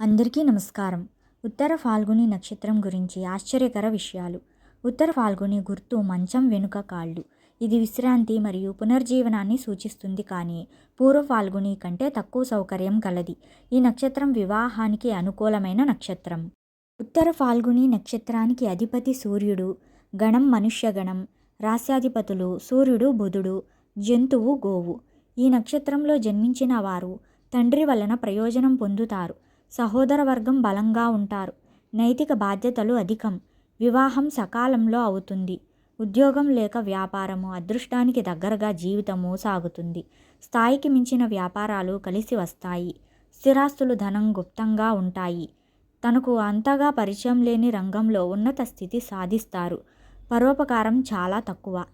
అందరికీ నమస్కారం. ఉత్తర ఫాల్గుని నక్షత్రం గురించి ఆశ్చర్యకర విషయాలు. ఉత్తర ఫాల్గుని గుర్తు మంచం వెనుక కాళ్ళు. ఇది విశ్రాంతి మరియు పునర్జీవనాన్ని సూచిస్తుంది కానీ పూర్వ ఫాల్గుని కంటే తక్కువ సౌకర్యం కలది. ఈ నక్షత్రం వివాహానికి అనుకూలమైన నక్షత్రం. ఉత్తర ఫాల్గుని నక్షత్రానికి అధిపతి సూర్యుడు గణం మనుష్యగణం రాస్యాధిపతులు సూర్యుడు బుధుడు జంతువు గోవు. ఈ నక్షత్రంలో జన్మించిన వారు తండ్రి వలన ప్రయోజనం పొందుతారు. సహోదర వర్గం బలంగా ఉంటారు. నైతిక బాధ్యతలు అధికం. వివాహం సకాలంలో అవుతుంది. ఉద్యోగం లేక వ్యాపారము అదృష్టానికి దగ్గరగా జీవితము సాగుతుంది. స్థాయికి మించిన వ్యాపారాలు కలిసి వస్తాయి. స్థిరాస్తులు ధనం గుప్తంగా ఉంటాయి. తనకు అంతగా పరిచయం లేని రంగంలో ఉన్నత స్థితి సాధిస్తారు. పరోపకారం చాలా తక్కువ.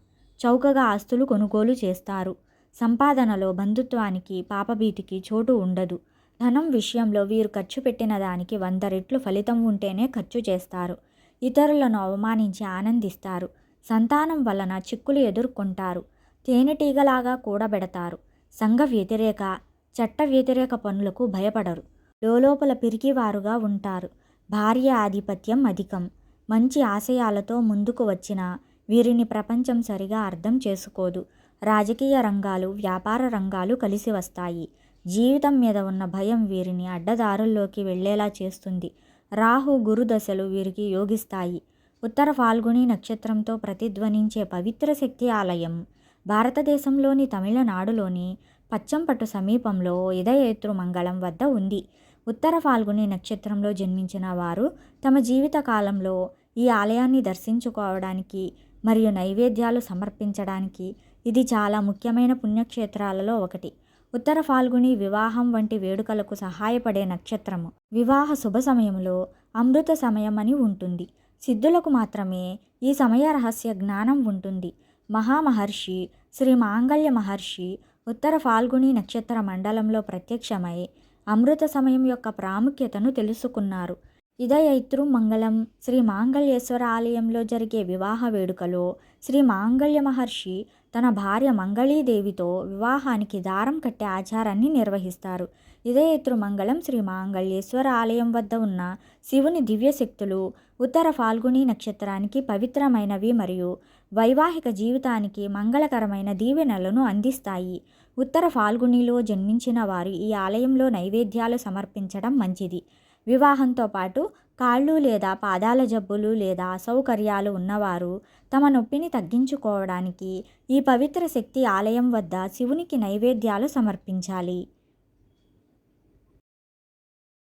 చౌకగా ఆస్తులు కొనుగోలు చేస్తారు. సంపాదనలో బంధుత్వానికి పాపభీతికి చోటు ఉండదు. ధనం విషయంలో వీరు ఖర్చు పెట్టిన దానికి వంద రెట్లు ఫలితం ఉంటేనే ఖర్చు చేస్తారు. ఇతరులను అవమానించి ఆనందిస్తారు. సంతానం వలన చిక్కులు ఎదుర్కొంటారు. తేనెటీగలాగా కూడబెడతారు. సంఘ వ్యతిరేక చట్ట వ్యతిరేక పనులకు భయపడరు. లోలోపల పిరికివారుగా ఉంటారు. భార్య ఆధిపత్యం అధికం. మంచి ఆశయాలతో ముందుకు వచ్చిన వీరిని ప్రపంచం సరిగా అర్థం చేసుకోదు. రాజకీయ రంగాలు వ్యాపార రంగాలు కలిసి వస్తాయి. జీవితం మీద ఉన్న భయం వీరిని అడ్డదారుల్లోకి వెళ్ళేలా చేస్తుంది. రాహు గురు దశలు వీరికి యోగిస్తాయి. ఉత్తర ఫాల్గుని నక్షత్రంతో ప్రతిధ్వనించే పవిత్ర శక్తి ఆలయం. భారతదేశంలోని తమిళనాడులోని పచ్చంపట్టు సమీపంలో ఇదయేత్రు మంగళం వద్ద ఉంది. ఉత్తర ఫాల్గుని నక్షత్రంలో జన్మించిన వారు తమ జీవిత కాలంలో ఈ ఆలయాన్ని దర్శించుకోవడానికి మరియు నైవేద్యాలు సమర్పించడానికి ఇది చాలా ముఖ్యమైన పుణ్యక్షేత్రాలలో ఒకటి. ఉత్తర ఫాల్గుని వివాహం వంటి వేడుకలకు సహాయపడే నక్షత్రము. వివాహ శుభ సమయంలో అమృత సమయం అని ఉంటుంది. సిద్ధులకు మాత్రమే ఈ సమయ రహస్య జ్ఞానం ఉంటుంది. మహామహర్షి శ్రీ మాంగళ్య మహర్షి ఉత్తర ఫాల్గుని నక్షత్ర మండలంలో ప్రత్యక్షమై అమృత సమయం యొక్క ప్రాముఖ్యతను తెలుసుకున్నారు. ఇదయైత్రు మంగళం. శ్రీ మాంగళ్యేశ్వర ఆలయంలో జరిగే వివాహ వేడుకలో శ్రీ మాంగళ్య మహర్షి తన భార్య మంగళీదేవితో వివాహానికి దారం కట్టే ఆచారాన్ని నిర్వహిస్తారు. ఇదయత్రు మంగళం శ్రీ మాంగళ్యేశ్వర ఆలయం వద్ద ఉన్న శివుని దివ్యశక్తులు ఉత్తర ఫాల్గుని నక్షత్రానికి పవిత్రమైనవి మరియు వైవాహిక జీవితానికి మంగళకరమైన దీవెనలను అందిస్తాయి. ఉత్తర ఫాల్గునిలో జన్మించిన వారు ఈ ఆలయంలో నైవేద్యాలు సమర్పించడం మంచిది. వివాహంతో పాటు కాళ్ళు లేదా పాదాల జబ్బులు లేదా అసౌకర్యాలు ఉన్నవారు తమ నొప్పిని తగ్గించుకోవడానికి ఈ పవిత్ర శక్తి ఆలయం వద్ద శివునికి నైవేద్యాలు సమర్పించాలి.